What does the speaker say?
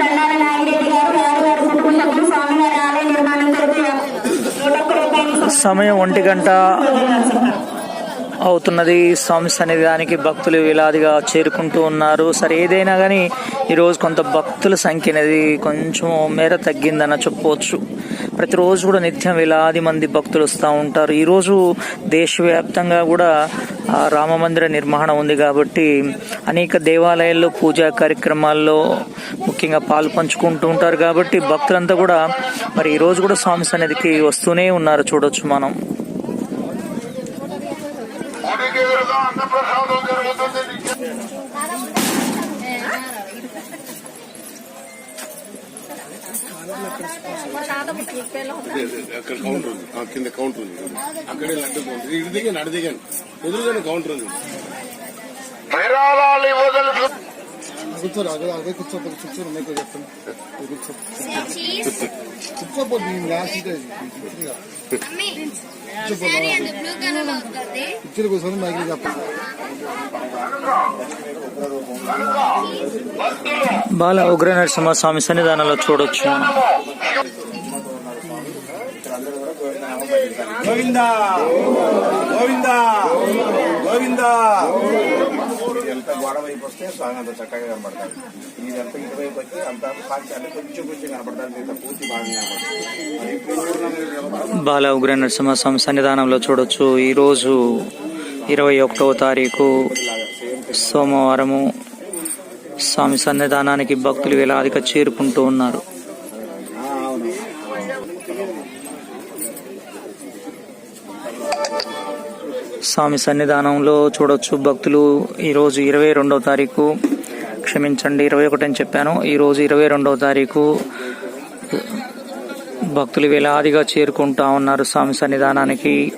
దండాల నాగిరెడ్డి గారు వారి కుటుంబ సభ్యులు స్వామివారి ఆలయ నిర్మాణం కొరకు సమయం ఒంటి గంట అవుతున్నది. స్వామి సన్నిధానికి భక్తులు వేలాదిగా చేరుకుంటూ ఉన్నారు. సరే ఏదైనా కానీ ఈరోజు కొంత భక్తుల సంఖ్య అనేది కొంచెం మేర తగ్గిందన్న చెప్పవచ్చు. ప్రతిరోజు కూడా నిత్యం వేలాది మంది భక్తులు వస్తూ ఉంటారు. ఈరోజు దేశవ్యాప్తంగా కూడా రామ మందిర నిర్మాణం ఉంది కాబట్టి అనేక దేవాలయాల్లో పూజా కార్యక్రమాల్లో ముఖ్యంగా పాలు పంచుకుంటూ ఉంటారు కాబట్టి భక్తులంతా కూడా మరి ఈరోజు కూడా స్వామి సన్నిధికి వస్తూనే ఉన్నారు చూడొచ్చు మనం. ఎదురుగా అన్నప్రసాదం జరుగుతుంది. అక్కడ కౌంటర్ ఉంది. ఆ కింద కౌంటర్ ఉంది. అక్కడే లడ్డు కౌంటర్ ఇటు దిగండి అటు ఎదురుగానే కౌంటర్ ఉంది. కూర్చోరు అదే అదే కూర్చోపోతే కూర్చోరు మీకు చెప్తాను కూర్చో కూర్చోపోతే నేను లాస్ట్ కూర్చొని కూర్చొని మైకి చెప్పండి బాల ఉగ్ర నరసింహ స్వామి సన్నిధానంలో చూడొచ్చు. గోవిందా! గోవిందా! గోవిందా! ఇదంతా గోడ వైపు వస్తే స్వామి అంత చక్కగా కనబడతారు. ఇదంతా ఇటువైపు వచ్చి అంత సాక్షి అంటే కొంచెం కొంచెం కనబడతారు మిగతా పూర్తి బాగా కనబడుతుంది. బాల ఉగ్ర నరసింహస్వామి సన్నిధానంలో చూడొచ్చు. ఈరోజు ఇరవై ఒకటవ తారీఖు సోమవారము స్వామి సన్నిధానానికి భక్తులు వేలాదిగా చేరుకుంటూ ఉన్నారు. స్వామి సన్నిధానంలో చూడొచ్చు. భక్తులు ఈరోజు ఇరవై రెండవ తారీఖు క్షమించండి ఇరవై ఒకటి అని చెప్పాను. ఈరోజు ఇరవై రెండవ తారీఖు భక్తులు వేలాదిగా చేరుకుంటా ఉన్నారు స్వామి సన్నిధానానికి.